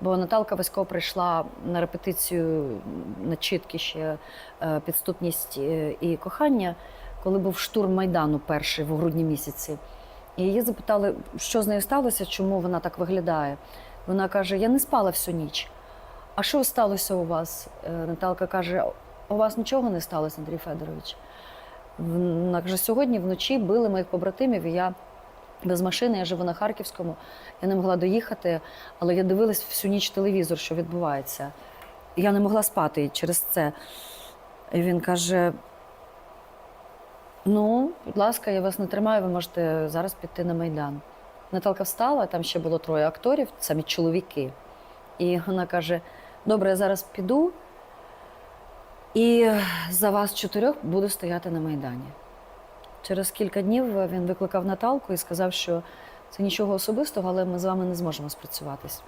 Бо Наталка Васько прийшла на репетицію на чіткі ще е, підступність е, і кохання, коли був штурм Майдану перший в грудні місяці. І її запитали, що з нею сталося, чому вона так виглядає. Вона каже: Я не спала всю ніч. А що сталося у вас? Е, Наталка каже: у вас нічого не сталося, Андрій Федорович. Вона каже, сьогодні вночі били моїх побратимів, і я без машини, я живу на Харківському, я не могла доїхати, але я дивилась всю ніч телевізор, що відбувається. Я не могла спати через це. І він каже: Ну, будь ласка, я вас не тримаю, ви можете зараз піти на Майдан. Наталка встала, там ще було троє акторів, самі чоловіки. І вона каже: Добре, я зараз піду, і за вас чотирьох буду стояти на Майдані. Через кілька днів він викликав Наталку і сказав, що це нічого особистого, але ми з вами не зможемо спрацюватись.